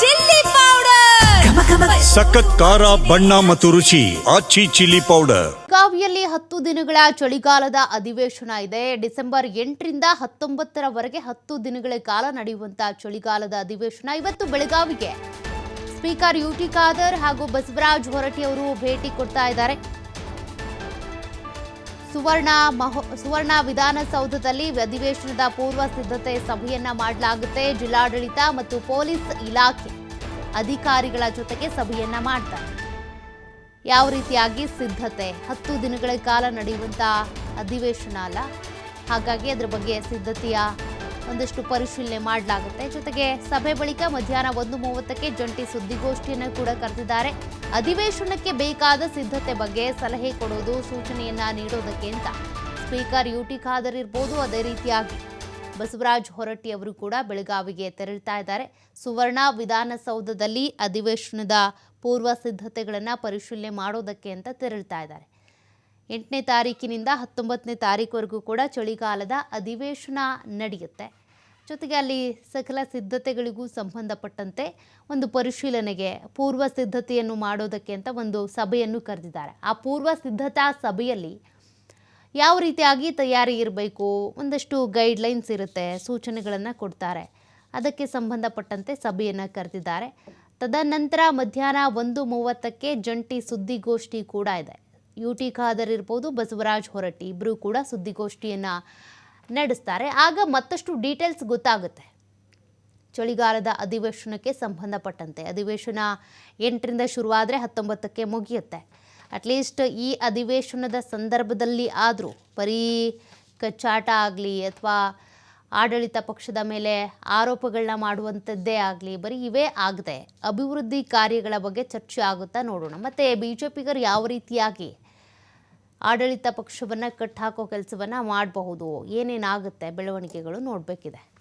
Chilli powder. ಸಖತ್ ಖಾರ ಬಣ್ಣ ಮತ್ತು ರುಚಿ ಆಚಿ ಚಿಲ್ಲಿ ಪೌಡರ್. ಬೆಳಗಾವಿಯಲ್ಲಿ ಹತ್ತು ದಿನಗಳ ಚಳಿಗಾಲದ ಅಧಿವೇಶನ ಇದೆ. ಡಿಸೆಂಬರ್ ಎಂಟರಿಂದ ಹತ್ತೊಂಬತ್ತರವರೆಗೆ ಹತ್ತು ದಿನಗಳ ಕಾಲ ನಡೆಯುವಂತಹ ಚಳಿಗಾಲದ ಅಧಿವೇಶನ ಇವತ್ತು ಬೆಳಗಾವಿಗೆ. ಸ್ಪೀಕರ್ ಯು ಟಿ ಖಾದರ್ ಹಾಗೂ ಬಸವರಾಜ್ ಹೊರಟಿ ಅವರು ಭೇಟಿ ಕೊಡ್ತಾ ಇದ್ದಾರೆ. ಸುವರ್ಣ ಮಹೋ, ಸುವರ್ಣ ವಿಧಾನಸೌಧದಲ್ಲಿ ಅಧಿವೇಶನದ ಪೂರ್ವ ಸಿದ್ಧತೆ ಸಭೆಯನ್ನ ಮಾಡಲಾಗುತ್ತೆ ಜಿಲ್ಲಾಡಳಿತ ಮತ್ತು ಪೊಲೀಸ್ ಇಲಾಖೆ. ಅಧಿಕಾರಿಗಳ ಜೊತೆಗೆ ಸಭೆಯನ್ನ ಮಾಡ್ತಾರೆ. ಯಾವ ರೀತಿಯಾಗಿ ಸಿದ್ಧತೆ? ಹತ್ತು ದಿನಗಳ ಕಾಲ ನಡೆಯುವಂಥ ಅಧಿವೇಶನ ಅಲ್ಲ. ಹಾಗಾಗಿ ಅದರ ಬಗ್ಗೆ ಸಿದ್ಧತೆಯ ಒಂದಷ್ಟು ಪರಿಶೀಲನೆ ಮಾಡಲಾಗುತ್ತೆ. ಜೊತೆಗೆ ಸಭೆ ಬಳಿಕ ಮಧ್ಯಾಹ್ನ ಒಂದು ಮೂವತ್ತಕ್ಕೆ ಜಂಟಿ ಸುದ್ದಿಗೋಷ್ಠಿಯನ್ನು ಕೂಡ ಕರೆದಿದ್ದಾರೆ. ಅಧಿವೇಶನಕ್ಕೆ ಬೇಕಾದ ಸಿದ್ಧತೆ ಬಗ್ಗೆ ಸಲಹೆ ಕೊಡೋದು, ಸೂಚನೆಯನ್ನ ನೀಡೋದಕ್ಕೆ ಅಂತ. ಸ್ಪೀಕರ್ ಯು ಟಿ ಖಾದರ್ ಇರ್ಬೋದು, ಅದೇ ರೀತಿಯಾಗಿ. ಬಸವರಾಜ್ ಹೊರಟ್ಟಿ ಅವರು ಕೂಡ ಬೆಳಗಾವಿಗೆ ತೆರಳ್ತಾ ಇದ್ದಾರೆ. ಸುವರ್ಣ ವಿಧಾನಸೌಧದಲ್ಲಿ ಅಧಿವೇಶನದ ಪೂರ್ವ ಸಿದ್ಧತೆಗಳನ್ನು ಪರಿಶೀಲನೆ ಮಾಡೋದಕ್ಕೆ ಅಂತ ತೆರಳ್ತಾ ಇದ್ದಾರೆ. ಎಂಟನೇ ತಾರೀಕಿನಿಂದ ಹತ್ತೊಂಬತ್ತನೇ ತಾರೀಕುವರೆಗೂ ಕೂಡ ಚಳಿಗಾಲದ ಅಧಿವೇಶನ ನಡೆಯುತ್ತೆ. ಜೊತೆಗೆ ಅಲ್ಲಿ ಸಕಲ ಸಿದ್ಧತೆಗಳಿಗೂ ಸಂಬಂಧಪಟ್ಟಂತೆ ಒಂದು ಪರಿಶೀಲನೆಗೆ ಪೂರ್ವ ಸಿದ್ಧತೆಯನ್ನು ಮಾಡೋದಕ್ಕೆ ಅಂತ ಒಂದು ಸಭೆಯನ್ನು ಕರೆದಿದ್ದಾರೆ. ಆ ಪೂರ್ವ ಸಿದ್ಧತಾ ಸಭೆಯಲ್ಲಿ ಯಾವ ರೀತಿಯಾಗಿ ತಯಾರಿ ಇರಬೇಕು, ಒಂದಷ್ಟು ಗೈಡ್ಲೈನ್ಸ್ ಇರುತ್ತೆ, ಸೂಚನೆಗಳನ್ನು ಕೊಡ್ತಾರೆ. ಅದಕ್ಕೆ ಸಂಬಂಧಪಟ್ಟಂತೆ ಸಭೆಯನ್ನು ಕರೆದಿದ್ದಾರೆ. ತದನಂತರ ಮಧ್ಯಾಹ್ನ ಒಂದು ಮೂವತ್ತಕ್ಕೆ ಜಂಟಿ ಸುದ್ದಿಗೋಷ್ಠಿ ಕೂಡ ಇದೆ. ಯು ಟಿ ಖಾದರ್ ಇರ್ಬೋದು, ಬಸವರಾಜ್ ಹೊರಟ್ಟಿ ಇಬ್ಬರು ಕೂಡ ಸುದ್ದಿಗೋಷ್ಠಿಯನ್ನು ನಡೆಸ್ತಾರೆ. ಆಗ ಮತ್ತಷ್ಟು ಡೀಟೇಲ್ಸ್ ಗೊತ್ತಾಗುತ್ತೆ. ಚಳಿಗಾಲದ ಅಧಿವೇಶನಕ್ಕೆ ಸಂಬಂಧಪಟ್ಟಂತೆ. ಅಧಿವೇಶನ ಎಂಟರಿಂದ ಶುರುವಾದರೆ ಹತ್ತೊಂಬತ್ತಕ್ಕೆ ಮುಗಿಯುತ್ತೆ. ಅಟ್ಲೀಸ್ಟ್ ಈ ಅಧಿವೇಶನದ ಸಂದರ್ಭದಲ್ಲಿ ಆದರೂ, ಬರೀ ಕಚ್ಚಾಟ ಆಗಲಿ ಅಥವಾ ಆಡಳಿತ ಪಕ್ಷದ ಮೇಲೆ ಆರೋಪಗಳನ್ನ ಮಾಡುವಂಥದ್ದೇ ಆಗಲಿ, ಬರೀ ಇವೇ ಆಗದೆ. ಅಭಿವೃದ್ಧಿ ಕಾರ್ಯಗಳ ಬಗ್ಗೆ ಚರ್ಚೆ ಆಗುತ್ತಾ ನೋಡೋಣ. ಮತ್ತು ಬಿ ಜೆ ಪಿಗರು ಯಾವ ರೀತಿಯಾಗಿ ಆಡಳಿತ ಪಕ್ಷವನ್ನು ಕಟ್ಟಾಕೋ ಕೆಲಸವನ್ನು ಮಾಡಬಹುದು. ಏನೇನಾಗುತ್ತೆ? ಬೆಳವಣಿಗೆಗಳು ನೋಡಬೇಕಿದೆ.